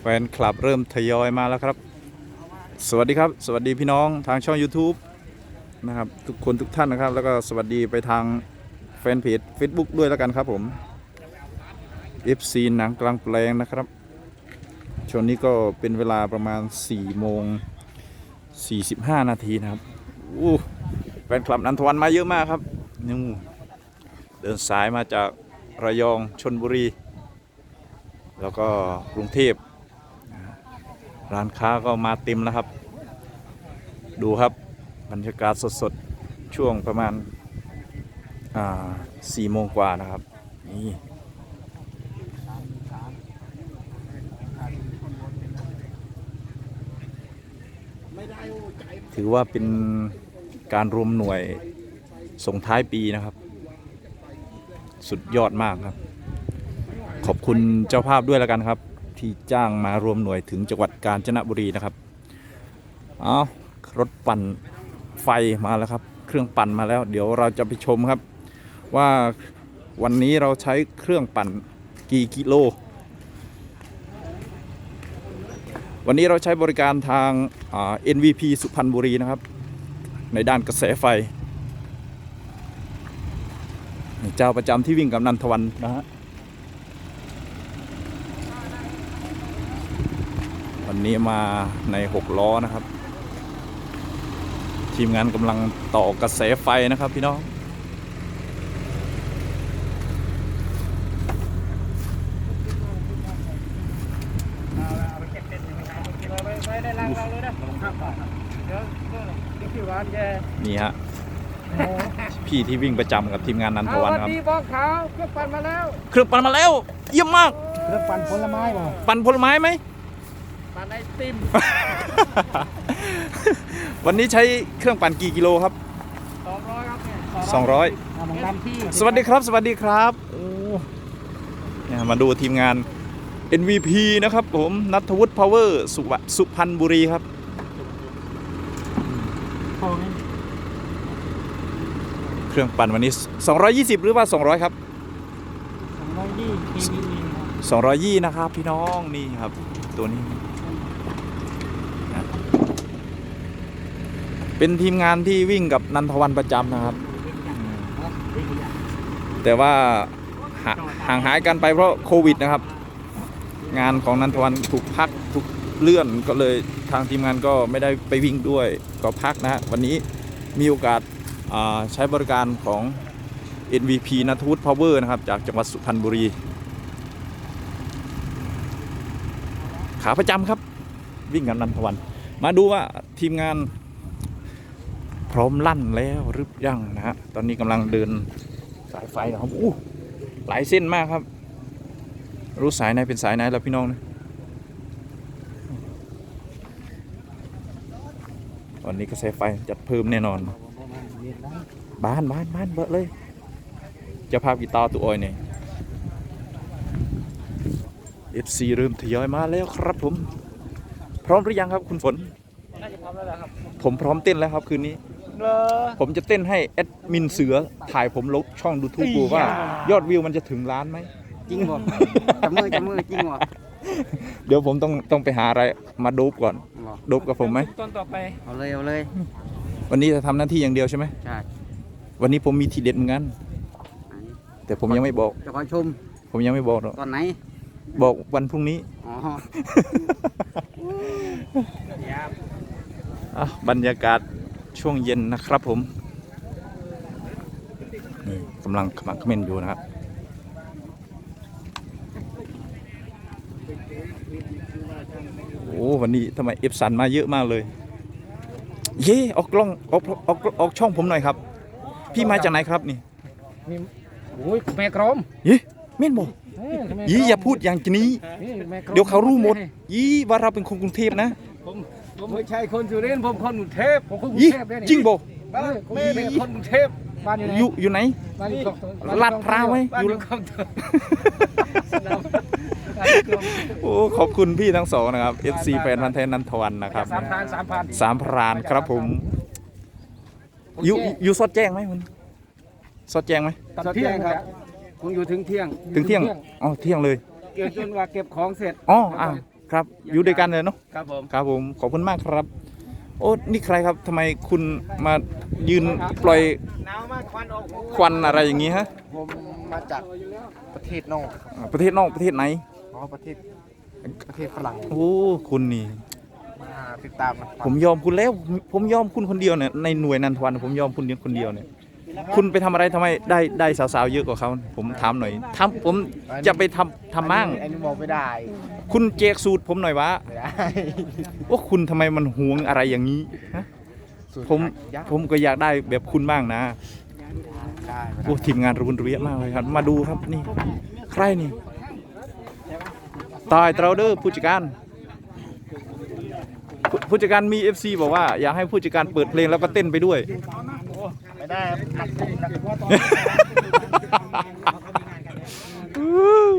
แฟนคลับเริ่มทยอยมาแล้วครับ สวัสดีครับ สวัสดีพี่น้องทางช่อง YouTube นะครับทุกคนทุกท่านนะครับ แล้วก็สวัสดีไปทางแฟนเพจ Facebook ด้วยแล้วกันครับผม FC หนังกลางแปลงนะครับช่วงนี้ก็เป็นเวลาประมาณ4โมง45 นาทีนะครับแฟนคลับนันทวันมาเยอะมากครับนู่ เดินสายมาจากระยองชนบุรี แล้วก็กรุงเทพร้านค้าก็มาเต็มแล้วครับ ดูครับบรรยากาศสดๆ ช่วงประมาณสี่โมงกว่านะครับ นี่ถือว่าเป็นการรวมหน่วยส่งท้ายปีนะครับ สุดยอดมากครับ ขอบคุณเจ้าภาพด้วยแล้วกันครับ ที่จ้างมารวมหน่วยถึงจังหวัดกาญจนบุรีนะครับเอารถปั่นไฟมาแล้วครับ เครื่องปั่นมาแล้ว เดี๋ยวเราจะไปชมครับ ว่าวันนี้เราใช้เครื่องปั่นกี่กิโล วันนี้เราใช้บริการทางอ่า NVP สุพรรณบุรีนะครับ ในด้านกระแสไฟ เจ้าประจำที่วิ่งกับนันทวันนะฮะวันนี้มาใน6ล้อนะครับ ทีมงานกำลังต่อกระแสไฟนะครับพี่น้องนี่ฮะ พี่ที่วิ่งประจำกับทีมงานนันทวันครับ ดีบอกขาวเครื่องปั่นมาแล้วเครื่องปั่นมาแล้ว เยี่ยมมาก เครื่องปั่นผลไม้บ่ปั่นผลไม้ไหม ปั่นไอติมวันนี้ใช้เครื่องปั่นกี่กิโลครับ สองร้อยครับเนี่ย200 เอามองดำที่สวัสดีครับ สวัสดีครับโอ้เนี่ยมาดูทีมงาน NVP นะครับผมนัทวุฒิพาวเวอร์สุวะสุพรรณบุรีครับ พอไหม เครื่องปั่นวันนี้ 220 หรือว่า 200 ครับสองร้อยยี่ทีนี้220 นะครับพี่น้องนี่ครับ ตัวนี้นะเป็นทีมงานที่วิ่งกับนันทวันประจำนะครับ แต่ว่าหาห่างหายกันไปเพราะโควิดนะครับ งานของนันทวันถูกพักถูกเลื่อนก็เลยทางทีมงานก็ไม่ได้ไปวิ่งด้วยก็พักนะฮะวันนี้มีโอกาสอ่า ใช้บริการของ NVP นัทวุฒิพาวเวอร์นะครับ จากจังหวัดสุพรรณบุรี ขาประจำครับ วิ่งกับนันทวัน มาดูว่าทีมงานพร้อมลั่นแล้วหรือยังนะฮะ ตอนนี้กำลังเดินสายไฟนะครับอู้หลายเส้นมากครับ รู้สายไหนเป็นสายไหนแล้วพี่น้องนะวันนี้กระแสไฟจัดเพิ่มแน่นอน บ้านบ้านบ้านเบอะเลยเจะภาพกีตาร์ตัวออยเนี่ย FC เริ่มทยอยมาแล้วครับผม พร้อมหรือยังครับคุณฝนน่าจะพร้อมแล้วแหละครับ ผมพร้อมเต้นแล้วครับคืนนี้เลอผมจะเต้นให้แอดมินเสือถ่ายผมลงช่องดูทูบดูว่า ยอดวิวมันจะถึงล้านไหมจริงบ่จับมือจับมือจริงบ่เดี๋ยวผมต้องต้องไปหาอะไรมาดูก่อนบ่ดูกับผมไหมต้นต่อไปเอาเลยเอาเลย วันนี้จะทำหน้าที่อย่างเดียวใช่ไหมใช่วันนี้ผมมีทีเด็ดเหมือนกัน แต่ผมยังไม่บอก จะคอยชมผมยังไม่บอกหรอกตอนไหน บอกวันพรุ่งนี้ อ๋ออะบรรยากาศช่วงเย็นนะครับผมนี่กำลังขมักเขม้นอยู่นะครับ โอ้วันนี้ทำไมเอฟสันมาเยอะมากเลย เย่ออกกล้องออกออกออกช่องผมหน่อยครับ พี่มาจากไหนครับนี่มีโอ้ยแม่กรมยี่เม่นบอกเอ้ยแม่กรมยี่อย่าพูดอย่างนี้นี่แม่กรมเดี๋ยวเขารู้หมด ยี่ว่าเราเป็นคนกรุงเทพนะผมผมไม่ใช่คนสุรินทร์ผมคนกรุงเทพผมคนกรุงยี่เทพเนี่ยนี่จริงบอกบ้านแม่เป็นคนกรุงเทพบ้านอยู่ไหนอยู่อยู่ไหนบ้านอยู่คลองบ้นลาดพร้าวไหมบ้านอยู่อยู่คลองเตยสนาม บ้านอยู่คลองเตยโอ้ขอบคุณพี่ทั้งสองนะครับ FC แฟนพันธ์แท้นันทวันนะครับสามพันสามพันสามพรานครับผมอยู่อยู่สอดแจ้งไหมมันสอดแจ้งไหมตอนเที่ยงครับผมอยู่ถึงเที่ยงถึงเที่ยงอ๋อเที่ยงเลยเกี่ยวจนว่าเก็บของเสร็จอ๋ออ่าครับ อยู่ด้วยกันเลยเนาะครับผมครับผมขอบคุณมากครับ โอ้นี่ใครครับทำไมคุณมายืนปล่อยหนาวมากควันออกควันอะไรอย่างนี้ฮะผมมาจากประเทศนอกอ่าประเทศนอกประเทศไหน อ๋อประเทศประเทศฝรั่งโอ้คุณนี่มาติดตามนะผมยอมคุณแล้วผมผมยอมคุณคนเดียวเนี่ยในหน่วยนันทวันผมยอมคุณเดียวคนเดียวเนี่ยคุณไปทำอะไรทำไมได้ได้สาวๆเยอะกว่าเขาผมถามหน่อยทำผมจะไปทำทำมั่งอันนี้บอกไม่ได้ คุณเจกสูตรผมหน่อยวะไม่ได้ว่าคุณทำไมมันหวงอะไรอย่างนี้ฮะสูตรผมยากผมก็อยากได้แบบคุณบ้างนะได้โอ้ทีมงานรุนเรียมากเลยครับ มาดูครับนี่ ใครนี่ ตายเตราเดอร์ผู้จัดการผู้ผู้จัดการมี FC บอกว่าอยากให้ผู้จัดการเปิดเพลงแล้วก็เต้นไปด้วย ไม่ได้ครับหนักจริงหนักเ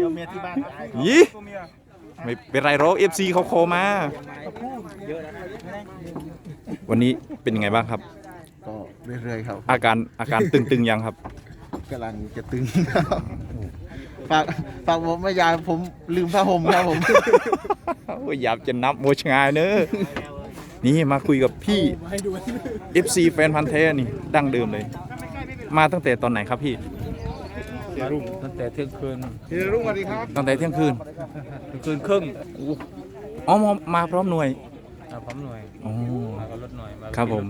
ดี๋ยวเมียที่บ้านตายยี่ไม่เป็นไรหรอก FC เขาโคมา วันนี้เป็นยังไงบ้างครับ ก็เรื่อยๆครับ อาการอาการตึงๆยังครับกำลังจะตึงครับ ฝากฝากผมไม่ยายผมลืมผ้าห่มครับผม โอ้ยอยากจะนับโมชงายเนอะนี่มาคุยกับพี่ FC แฟนพันธ์แท้นี่ดั้งเดิมเลย มาตั้งแต่ตอนไหนครับพี่ ตั้งแต่เที่ยงคืนพี่รุ่งสวัสดีครับตั้งแต่เที่ยงคืนเที่ยงคืนครึ่งอ๋อมามาพร้อมหน่วยมาพร้อมหน่วยอ๋อมากับรถหน่วยาครับผม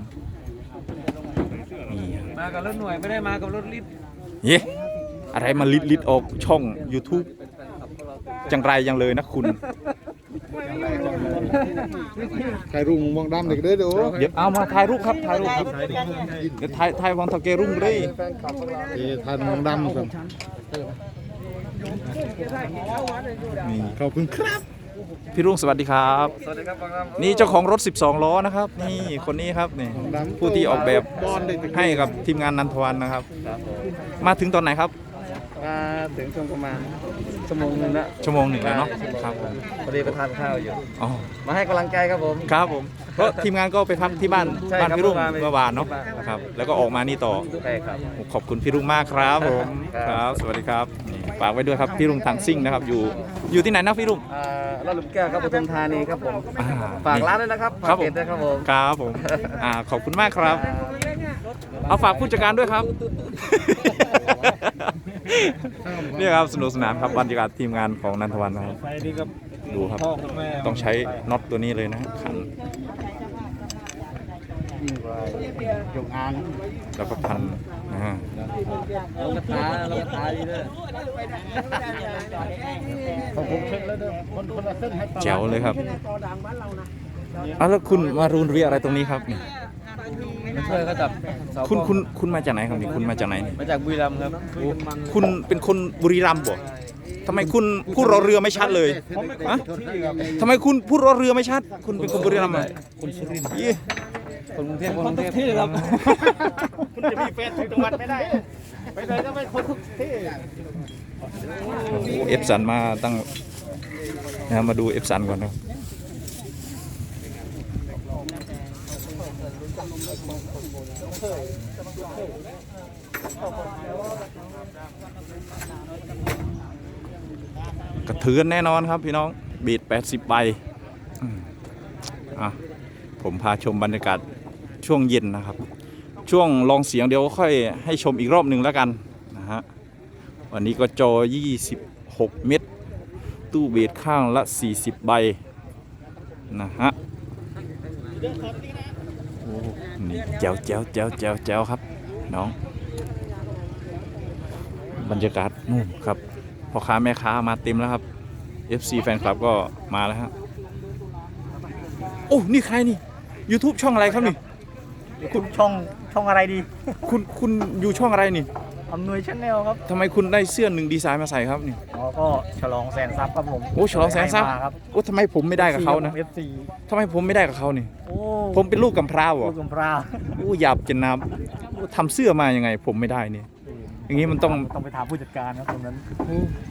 นี่มากับรถหน่วยไม่ได้มากับรถลิฟต์เย้ อะไรมาลิดลิดออกช่อง YouTube จังไรยังเลยนะคุณ ใครรุ่งมองดำเด็กเด้อดูเดี๋ยวเอามาถ่ายรูปครับถ่ายรูปครับเดี๋ยวถ่ายถ่ายวังตะเกรุ่งเลยทานมองดำครับนี่ขอบคุณครับ พี่รุ่งสวัสดีครับ สวัสดีครับบางครับนี่เจ้าของรถ 12 ล้อนะครับ นี่คนนี้ครับนี่ผู้ที่ออกแบบให้กับทีมงานนันทวันนะครับ มาถึงตอนไหนครับ มาถึงช่วงประมาณชั่วโมงหนึงละชั่วโมงหนึ่งแล้วเนาะครับผมพอดีไปทานข้าวอยู่ อ๋อมาให้กำลังใจครับผม ครับผมเพราะทีมงานก็ไปพักที่บ้านใช่บ้านครับพี่รุ่งเมื่อวานเมื่อวานเนาะที่บ้าน นะครับแล้วก็ออกมานี่ต่อใช่ครับ ขอบคุณพี่รุ่งมากครับผมครับ รับ สวัสดีครับนี่ฝากไว้ด้วยครับพี่รุ่งทางซิ่งนะครับอยู่อยู่ที่ไหนนะพี่รุ่ง อ่าลาดหลุมแก้วครับปทุมธานีครับผม อ่าฝากร้านด้วยนะครับครัฝาบผม เพจด้วยครับผม ครับผมอ่าขอบคุณมากครับ เอาฝากผู้จัดการด้วยครับ นี่ครับสนุกสนานครับบรรยากาศทีมงานของนันทวันนะครับไปดีกับดูครับพ่อกับแม่ต้องใช้น็อตตัวนี้เลยนะขันยิ่งกว่าจงอางแล้วก็พันนะฮะเรากระทาเรากระทาดีเลยของผมเช็คแล้วเด้อคนคนละเส้นให้ตลอดแจ๋วเลยครับอะแล้วคุณมารูนเรียอะไรตรงนี้ครับนี่ มาช่วยเขาจับเสาคุณป้อมคุณคุณมาจากไหนครับนี่คุณมาจากไหนนี่มาจากบุรีรัมย์ครับคุณเป็นคนบุรีรัมย์บ่ทำไมคุณพูดรอเรือไม่ชัดเลยฮะทำไมคุณพูดรอเรือไม่ชัด คุณเป็นคนบุรีรัมย์เหรอคุณสุรินทร์ยี่คนกรุงเทพคนกรุงเทพครับคุณจะมีแฟนทุกจังหวัดไม่ได้ไปไหนก็ไม่คนทุกที่โอ้โหเอฟสันมาตั้งนะมาดูเอฟสันก่อนนะ กระเทือนแน่นอนครับพี่น้องบีด80 ใบอะผมพาชมบรรยากาศช่วงเย็นนะครับ ช่วงลองเสียงเดี๋ยวค่อยให้ชมอีกรอบหนึ่งแล้วกันนะฮะวันนี้ก็จอ 26 เม็ดตู้เบสข้างละ 40 ใบนะฮะ นี่แจ๋วแจ๋วแจ๋วแจ๋วแจ๋วครับ น้อง บรรยากาศนู่นครับพ่อค้าแม่ค้ามาเต็มแล้วครับ FC แฟนคลับก็มาแล้วฮะโอ้นี่ใครนี่ YouTube ช่องอะไรครับนี่ คุณช่องช่องอะไรดี คุณคุณอยู่ช่องอะไรนี่ อำนวยชแนลครับทำไมคุณได้เสื้อหนึ่งดีไซน์มาใส่ครับนี่อ๋อก็ฉลองแสนซับครับผมโอ้ฉลองแสนซับให้มาครับโอ้ทำไมผมไม่ได้กับเขานะ เอฟซีทำไมผมไม่ได้กับเขานี่โอ้ผมเป็นลูกกำพร้าลูวะกกำพร้าโอ้หยาบจะนับโอ้ทำเสื้อมายังไง ผมไม่ได้นี่อย่างนี้มันต้องต้องไปถามผู้จัดการครับตรงนั้น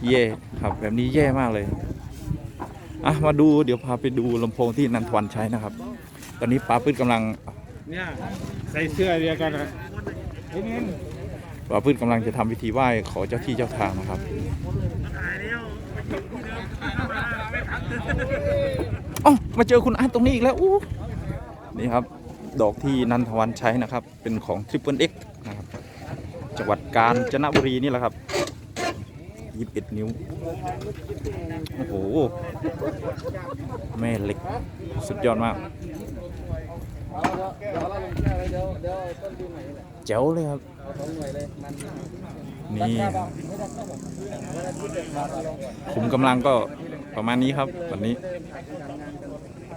เย่ครับ แบบนี้แย่มากเลยอะมาดูเดี๋ยวพาไปดูลำโพงที่นันทวันใช้นะครับ ตอนนี้ป้าปื้ดกำลังเนี่ยใส่เสื้อเดียวกันนะไอ้นี่ บ่าวพืชกำลังจะทำพิธีไหว้ขอเจ้าที่เจ้าทางนะครับอ๋อมาเจอคุณอาร์ตตรงนี้อีกแล้วอู้นี่ครับ ดอกที่นันทวันใช้นะครับ เป็นของ Triple X นะครับจังหวัดกาญจนบุรีนี่แหละครับ21นิ้ว โอ้โห แม่เหล็ก สุดยอดมาก เดี๋ยวเราลงแค่ไว้เดี๋ยวเดี๋ยวต้นปีใหม่แหละเจ๋วเลยครับเอาสองหน่วยเลยมันนี่ไม่ได้ครับผมวันอาทิตย์เดินทางมาลงก่อนขุมกำลังก็ประมาณนี้ครับวันนี้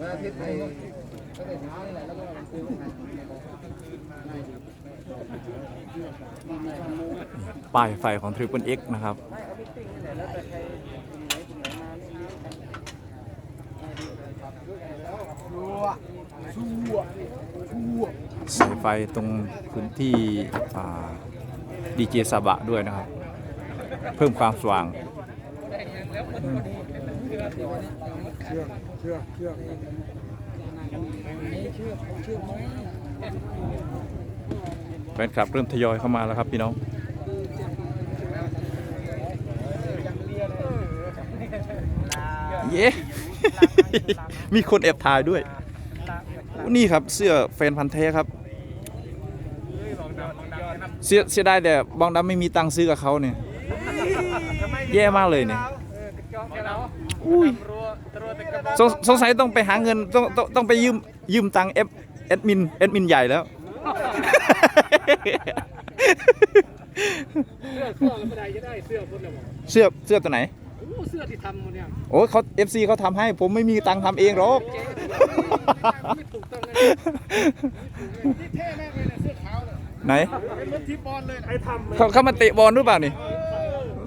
วันอาทิตย์ไปก็แต่เช้านี่แหละแล้วก็วันคืนวันนั้นป้ายไฟของ Triple X นะครับ สายไฟตรงพื้นที่ดีเจซาบะด้วยนะครับ เพิ่มความสว่างแฟนคลับเริ่มทยอยเข้ามาแล้วครับพี่น้องเย้ มีคนแอบถ่ายด้วย นี่ครับเสื้อแฟนพันธ์แท้ครับ เสียเสียดายแต่บองดำไม่มีตังค์ซื้อกับเขาเนี่ย แย่มากเลยเนี่ยอุ้ยสงสงสัยต้องไปหาเงินต้องต้องต้องไปยืมยืมตังค์เอฟแอดมินแอดมินใหญ่แล้วเสื้อข้อแล้วไม่ได้จะได้เสื้อคนละหมดเสื้อเสื้อตัวไหนโอ้ เสื้อที่ทำหมดเนี่ยโอ้ยเขาเอฟซีเขาทำให้ ผมไม่มีตังค์ทำเองหรอกไม่ถูกต้องเลยนี่เท่มากเลยเนี่ยเสื้อขาวเนี่ยไหนเป็นรถทีบอลเลยใครทำเขาเขามาเตะบอลหรือเปล่านี่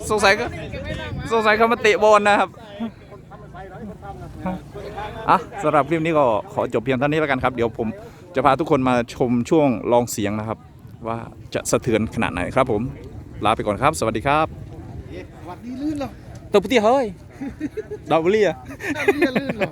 สงสัยก็สงสัยเขามาเตะบอลนะครับอะสำหรับคลิปนี้ก็ขอจบเพียงเท่านี้แล้วกันครับ เดี๋ยวผมจะพาทุกคนมาชมช่วงลองเสียงนะครับ ว่าจะสะเทือนขนาดไหนครับผม ลาไปก่อนครับ สวัสดีครับ วัดนี้ลื่นเหรอ ตัวพุทธิเฮ้ยดาวเบลียนี่ลื่นเหรอ